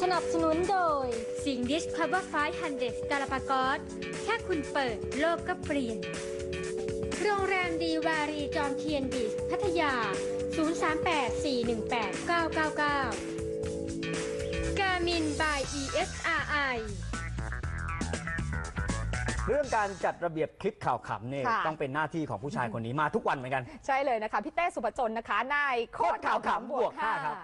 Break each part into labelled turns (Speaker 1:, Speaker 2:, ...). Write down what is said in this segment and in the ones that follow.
Speaker 1: สนับสนุนโดย สิงดิสคัฟเวอร์ไฟฮันเดสกาลาปากอสแค่คุณเปิดโลกก็เปลี่ยน โรงแรมดีวารีจอมเทียนบีชพัทยา 038 418 999 การมินบาย ESRI
Speaker 2: เรื่องการจัดระเบียบคลิปข่าวขำเนี่ย
Speaker 3: ค่ะ
Speaker 2: ต้องเป็นหน้าที่ของผู้ชายคนนี้มาทุกวันเหมือนกัน
Speaker 3: ใช่เลยนะคะ พี่เต้สุปจนนะคะนายโคตรข่าวขำบวก
Speaker 2: ห้าครับ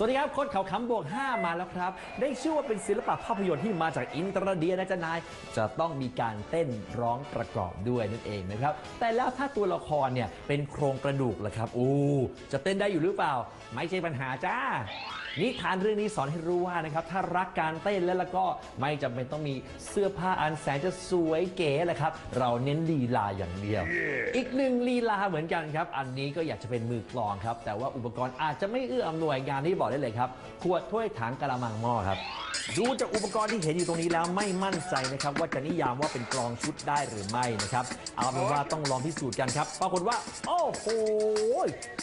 Speaker 4: สวัสดีครับโคดเขาคำบวก 5 มาแล้วครับ ได้ชื่อว่าเป็นศิลปะภาพยนตร์ที่มาจากอินเตอร์เดียนะจ๊ะนาย จะต้องมีการเต้นร้องประกอบด้วยนั่นเองนะครับ แต่แล้วถ้าตัวละครเนี่ยเป็นโครงกระดูกล่ะครับ อู้ จะเต้นได้อยู่หรือเปล่า ไม่ใช่ปัญหาจ้า นิทานเรื่องนี้สอนให้รู้ว่านะครับถ้ารักการเต้นแล้วแล้วก็ไม่จำเป็นต้องมีเสื้อผ้าอันแสนจะสวยเก๋แหละครับ เราเน้นลีลาอย่างเดียว อีกหนึ่งลีลาเหมือนกันครับ อันนี้ก็อยากจะเป็นมือกลองครับ แต่ว่าอุปกรณ์อาจจะไม่เอื้ออำนวยงานที่บอกได้เลยครับขวดถ้วยถังกระมังหม้อครับดูจากอุปกรณ์ที่เห็นอยู่ตรงนี้แล้วไม่มั่นใจนะครับ ว่าจะนิยามว่าเป็นกลองชุดได้หรือไม่นะครับ เอาเป็นว่าต้องลองพิสูจน์กันครับ ปรากฏว่า โอ้โห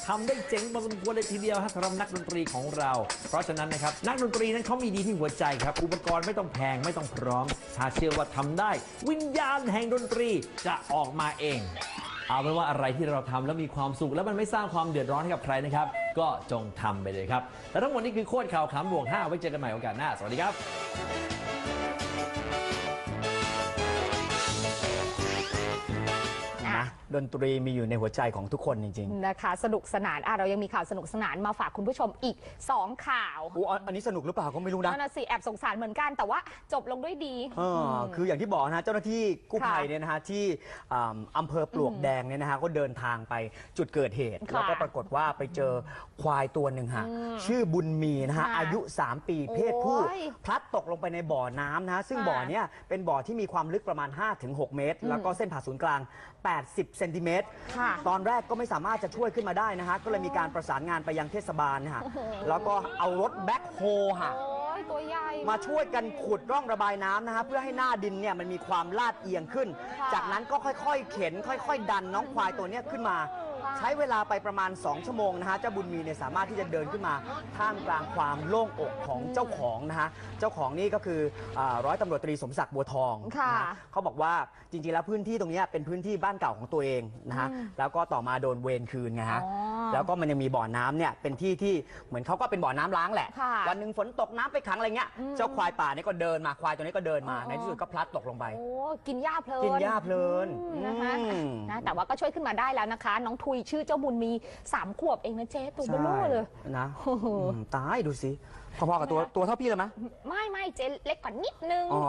Speaker 4: ทำได้เจ๋งพอสมควรเลยทีเดียวฮะสำหรับนักดนตรีของเราเพราะฉะนั้นนะครับนักดนตรีนั้นเขามีดีที่หัวใจครับ อุปกรณ์ไม่ต้องแพงไม่ต้องพร้อมชาเชื่อว่าทำได้ วิญญาณแห่งดนตรีจะออกมาเอง เอาเป็นว่าอะไรที่เราทำแล้วมีความสุข แล้วมันไม่สร้างความเดือดร้อนให้กับใครนะครับ ก็จงทำไปเลยครับ และทั้งหมดนี้คือโคตรข่าวขำบวก5ไว้เจอกันใหม่โอกาสหน้า สวัสดีครับ
Speaker 2: ดนตรีมีอยู่ในหัวใจของทุกคนจริง
Speaker 3: นะคะสนุกสนานอะเรายังมีข่าวสนุกสนานมาฝากคุณผู้ชมอีก 2 ข่าว
Speaker 2: ๆอู้อันนี้สนุกหรือเปล่าก็ไม่รู้นะ
Speaker 3: นั่นนะสิแอบสงสารเหมือนกันแต่ว่าจบลงด้วยดี
Speaker 2: เออคืออย่างที่บอกนะฮะเจ้าหน้าที่กู้ภัย
Speaker 3: ค่ะ
Speaker 2: เนี่ยนะฮะที่อ่าอำเภอปลวกแดงเนี่ยนะฮะก็เดินทางไปจุดเกิดเหตุ
Speaker 3: ค่ะ
Speaker 2: แล้วก็ปรากฏว่าไปเจอควายตัวหนึ่งฮะชื่อบุญมีนะฮะ
Speaker 3: ค่ะ
Speaker 2: อายุ 3 ปีเพศผู้
Speaker 3: โอ้ย
Speaker 2: พลัดตกลงไปในบ่อน้ำนะฮะซึ่ง
Speaker 3: ค่ะ
Speaker 2: บ่อเนี่ยเป็นบ่อที่มีความลึกประมาณ 5-6 เมตร แล้วก็เส้นผ่าศูนย์กลาง 80เซนติเมตร
Speaker 3: ค่ะ
Speaker 2: ตอนแรกก็ไม่สามารถจะช่วยขึ้นมาได้นะฮะก็เลยมีการประสานงานไปยังเทศบาลนะฮะแล้วก็เอารถแบ็คโฮฮะ
Speaker 3: โอ้ยตัวใหญ่
Speaker 2: มาช่วยกันขุดร่องระบายน้ำนะฮะเพื่อให้หน้าดินเนี่ยมันมีความลาดเอียงขึ้น
Speaker 3: ค่ะ
Speaker 2: จากนั้นก็ค่อยๆ เข็น ค่อย ๆ ดันน้องควายตัวเนี้ยขึ้นมา
Speaker 3: ค่ะ
Speaker 2: ใช้เวลาไปประมาณ 2 ชั่วโมงนะฮะเจ้าบุญมีเนี่ยสามารถที่จะเดินขึ้นมาท่ามกลางความโล่งอกของเจ้าของนะฮะเจ้าของนี่ก็คืออาร้อยตำรวจตรีสมศักดิ์บัวทอง
Speaker 3: ค่ะ
Speaker 2: นะฮะเขาบอกว่าจริงๆแล้วพื้นที่ตรงเนี้ยเป็นพื้นที่บ้านเก่าของตัวเองนะฮะแล้วก็ต่อมาโดนเวรคืนไงฮะ
Speaker 3: อ๋อ
Speaker 2: แล้วก็มันยังมีบ่อน้ำเนี่ยเป็นที่ที่เหมือนเขาก็เป็นบ่อน้ำล้างแหละ
Speaker 3: ค่ะ
Speaker 2: วันหนึ่งฝนตกน้ำไปขังอะไรเงี้ยเจ้าควายป่าเนี่ยก็เดินมาควายตัวนี้ก็เดินมา
Speaker 3: อ๋อ
Speaker 2: ในที่สุดก็พลัดตกลงไป
Speaker 3: โอ้กินหญ้าเพลิน
Speaker 2: กินหญ้าเพลิน
Speaker 3: อืมนะคะ
Speaker 2: อืม
Speaker 3: นะแต่ว่าก็ช่วยขึ้นมาได้แล้วนะคะ น้องทุยชื่อเจ้าบุญมี3ขวบเองนะเจ๊ตัวเบลอเลย
Speaker 2: นะ
Speaker 3: โอ้โห
Speaker 2: อืมตายดูสิ พอๆกับตัวตัวเท่าพี่เลยไหม
Speaker 3: ไม่ไม่เจ๊เล็กกว่านิดนึง
Speaker 2: อ๋อ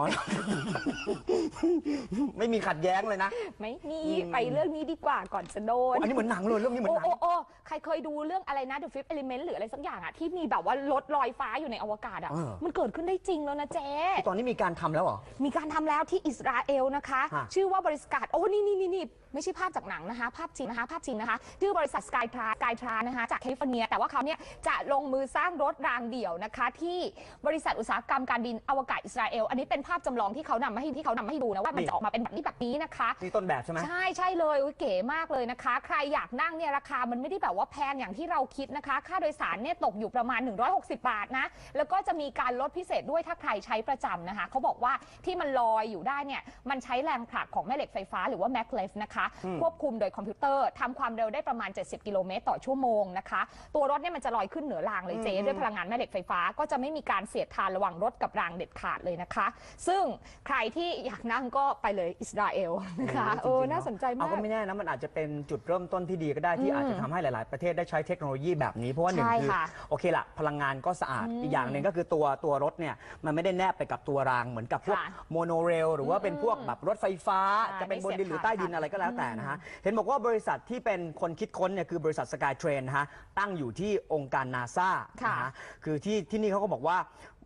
Speaker 2: ไม่มีขัดแย้งเลยนะ
Speaker 3: ไม่มี
Speaker 2: อืม
Speaker 3: ไปเรื่องนี้ดีกว่าก่อนจะโดน
Speaker 2: อันนี้เหมือนหนังเลยเรื่องนี้เหมือน
Speaker 3: โอ้
Speaker 2: หนัง
Speaker 3: โอ้โอ้ใครเคยดูเรื่องอะไรนะ The Fifth Element หรืออะไรสักอย่างอะที่มีแบบว่ารถลอยฟ้าอยู่ในอวกาศอะ
Speaker 2: เออ
Speaker 3: มันเกิดขึ้นได้จริงแล้วนะเจ๊
Speaker 2: ตอนนี้มีการทำแล้วเหรอ
Speaker 3: มีการทำแล้วที่อิสราเอลนะคะ
Speaker 2: ฮะ
Speaker 3: ชื่อว่าบริษัทโอ้นี่นี่นี่นี่ไม่ใช่ภาพจากหนังนะคะ ภาพจริงนะคะภาพจริงนะคะ ชื่อบริษัทสกายทราสกายทรานะคะ จากแคลิฟอร์เนีย แต่ว่าเขาเนี่ยจะลงมือสร้างรถรางเดี่ยวนะคะที่บริษัทอุตสาหกรรมการบินอวกาศอิสราเอล อันนี้เป็นภาพจำลองที่เขานำมาให้ที่เขานำมาให้ดูนะว่ามันจะออกมาเป็นแบบนี้แบบนี้นะคะ
Speaker 2: นี่ต้นแบบใช่ไหม
Speaker 3: ใช่ใช่เลยอุ๊ยเก๋มากเลยนะคะ ใครอยากนั่งเนี่ยราคามันไม่ได้แบบว่าแพงอย่างที่เราคิดนะคะ ค่าโดยสารเนี่ยตกอยู่ประมาณ 160 บาทนะ แล้วก็จะมีการลดพิเศษด้วยถ้าใครใช้ประจำนะคะ เขาบอกว่าที่มันลอยอยู่ได้เนี่ยมันใช้แรงผลักของแม่เหล็กไฟฟ้าหรือว่าแมกเลฟนะคะควบคุมโดยคอมพิวเตอร์ทำความเร็วได้ประมาณ 70 กิโลเมตรต่อชั่วโมงนะคะ ตัวรถเนี่ยมันจะลอยขึ้นเหนือรางเลยเจ๊ด้วยพลังงานแม่เหล็กไฟฟ้าก็จะไม่มีการเสียดทานระหว่างรถกับรางเด็ดขาดเลยนะคะ ซึ่งใครที่อยากนั่งก็ไปเลยอิสราเอลนะคะเออ
Speaker 2: จริงๆ
Speaker 3: น่าสนใจมา
Speaker 2: เอา
Speaker 3: ก
Speaker 2: ก็ไม่แน่นะมันอาจจะเป็นจุดเริ่มต้นที่ดีก็ได้ที่อาจจะทำให้หลาย ๆ ประเทศได้ใช้เทคโนโลยีแบบนี้เพราะว่าหนึ่ง
Speaker 3: ใช่
Speaker 2: คือ
Speaker 3: ค่ะ
Speaker 2: โอเคละพลังงานก็สะอาดอีกอย่างหนึ่งก็คือตัวตัวรถเนี่ยมันไม่ได้แนบไปกับตัวรางเหมือนกับพวก
Speaker 3: ค่ะ
Speaker 2: โมโนเรลหรือว่าเป็นพวกแบบรถไฟฟ้า
Speaker 3: ค่ะ
Speaker 2: จะเป็นบนดินหรือ
Speaker 3: ไม่เสียบ
Speaker 2: ใต้ดินอะไรก็แล้วแต่นะฮะเห็นบอกว่าบริษัทที่เป็นคนคิดค้นเนี่ยคือบริษัทสกายเทรนนะฮะตั้งอยู่ที่องค์การนาซา
Speaker 3: ค่ะ
Speaker 2: นะฮะคือที่ที่นี่เขาก็บอกว่า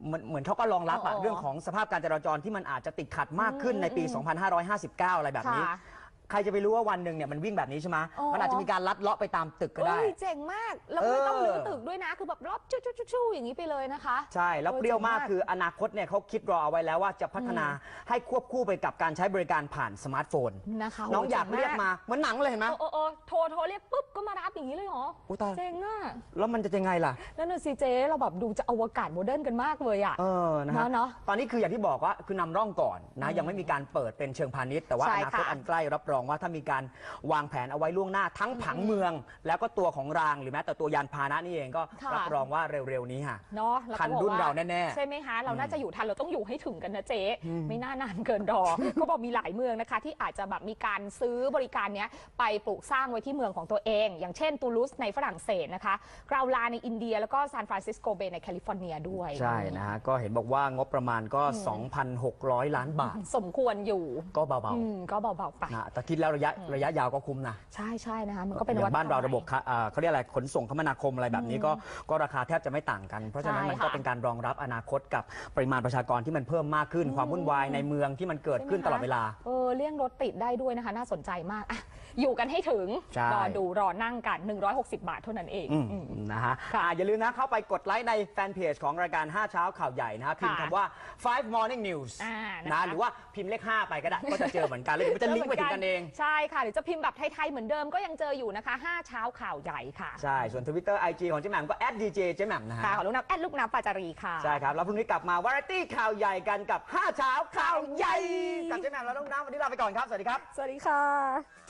Speaker 2: เหมือนเหมือนเขาก็รองรับอะ
Speaker 3: อ๋อ
Speaker 2: เรื่องของสภาพการจราจรที่มันอาจจะติดขัดมากขึ้นในปี 2559 อะไรแบบนี้
Speaker 3: ค่ะ
Speaker 2: ใครจะไปรู้ว่าวันหนึ่งเนี่ยมันวิ่งแบบนี้ใช่ไหม
Speaker 3: อ๋อ
Speaker 2: มันอาจจะมีการลัดเลาะไปตามตึกก็ได้
Speaker 3: เอ้ยเจ๋งมาก แล้วก็ไม่ต้อง
Speaker 2: เออ
Speaker 3: รื้อตึกด้วยนะ คือแบบรอบชู้ชู้ชู้อย่างนี้ไปเลยนะคะ
Speaker 2: ใช่ แล้วเปรี้ยวมาก
Speaker 3: เออเจ๋งมาก
Speaker 2: คืออนาคตเนี่ยเขาคิดรอเอาไว้แล้วว่าจะพัฒนาให้ควบคู่ไปกับการใช้บริการผ่านสมาร์ทโฟน
Speaker 3: นะคะ
Speaker 2: น้อง
Speaker 3: โอ
Speaker 2: ยากเรียกมาเหมือนหนังเลยเห็นไหม
Speaker 3: โอ้โอ้โอ้โทรโทรเรียกปุ๊บก็มารับอย่างนี้เลยเหรอ
Speaker 2: อุ๊ยตาย
Speaker 3: เจ๋งอะ
Speaker 2: แล้วมันจะยังไงล่ะ
Speaker 3: นั่นน่ะสิเจ๊เราแบบดูจะอวกาศโมเดิร์นกันมากเลยอะ
Speaker 2: เออนะฮะ
Speaker 3: เนอะเนอะ
Speaker 2: ตอนนี้คืออย่างที่บอกว่าคือนำร่องก่อนนะยังไม่มีการเปิดเป็นเชิงพาณิชย์แต่ว่า
Speaker 3: ใช่
Speaker 2: อนาคต
Speaker 3: ค่ะ
Speaker 2: อันใกล้รับรองว่าถ้ามีการวางแผนเอาไว้ล่วงหน้าทั้งผังเมือง แล้วก็ตัวของรางหรือแม้แต่ตัวยานพาหนะนี่เองก็
Speaker 3: ค่ะ
Speaker 2: รับรองว่าเร็วๆนี้ค่ะ
Speaker 3: เนาะแล้วก็
Speaker 2: ทัน
Speaker 3: บอก
Speaker 2: รุ่น
Speaker 3: ว่
Speaker 2: เราแน่ๆ
Speaker 3: ใช่ไหมคะ เราน่าจะอยู่ทัน เราต้องอยู่ให้ถึงกันนะเจ๊ไม่น่านานเกินรอ เขาบอกมีหลายเมืองนะคะ ที่อาจจะแบบมีการซื้อบริการเนี้ยไปปลูกสร้างไว้ที่เมืองของตัวเอง อย่างเช่นตูลูสในฝรั่งเศสนะคะกราวลาในอินเดีย แล้วก็ซานฟรานซิสโกเบย์ในแคลิฟอร์เนียด้วย
Speaker 2: ใช่นะฮะก็เห็นบอกว่างบประมาณก็ 2,600 ล้านบาท
Speaker 3: สมควรอยู่
Speaker 2: ก็เบา
Speaker 3: อืมก็เบาๆไป
Speaker 2: ๆนะแต่คิดแล้วระยะระยะยาวก็คุ้มนะ
Speaker 3: ใช่ใช่นะคะมันก็เป็น
Speaker 2: อย่าง
Speaker 3: วัฒ
Speaker 2: บ้านเรา
Speaker 3: ใหม่
Speaker 2: ระบบค่ะอ่าเขาเรียกอะไรขนส่งคมนาคมอะไรแบบนี้ก็ก็ราคาแทบจะไม่ต่างกัน เพราะฉะนั้น
Speaker 3: ใช่
Speaker 2: มันก็
Speaker 3: ค่ะ
Speaker 2: เป็นการรองรับอนาคตกับปริมาณประชากรที่มันเพิ่มมากขึ้น ความวุ่นวายในเมืองที่มันเกิดขึ้นตลอดเวลา
Speaker 3: เออเลี่ยงรถติดได้ด้วยนะคะ น่าสนใจมากอะ อยู่กันให้ถึง
Speaker 2: ใช่
Speaker 3: รอดูรอนั่งกัน 160 บาทเท่านั้นเอง
Speaker 2: อืม
Speaker 3: อืม
Speaker 2: นะฮะ
Speaker 3: ค่ะ
Speaker 2: อ่าอย่าลืมนะเข้าไปกดไลค์ในแฟนเพจของรายการ 5 เช้าข่าวใหญ่นะฮะพิมพ์
Speaker 3: ค่ะ
Speaker 2: คำว่า five morning news
Speaker 3: อ่านะคะ
Speaker 2: นะหรือว่าพิมพ์เลข 5 ไปก็ได้ ก็จะเจอเหมือนกันแล้วเดี๋ยวมันจะลิงก์ไปถึงกันเอง
Speaker 3: ใช่ค่ะหรือจะพิมพ์แบบไทยๆเหมือนเดิมก็ยังเจออยู่นะคะ5เช้าข่าวใหญ่ค่ะ
Speaker 2: ใช่ ส่วน Twitter IG ของเจ๊แหม่มก็ @dj เจ๊แหม่มนะฮะ
Speaker 3: ค่ะของลูกน้ำแอดลูกน้ำปาจารีค่ะ
Speaker 2: ใช่ครับ แล้วพรุ่งนี้กลับมาวาไรตี้ข่าวใหญ่กันกับ 5 เช้าข่าวใหญ่ กับเจ๊แหม่มและน้องน้ำวันนี้ลาไปก่อนครับ สวัสดีครับ
Speaker 3: สวัสดีค่ะ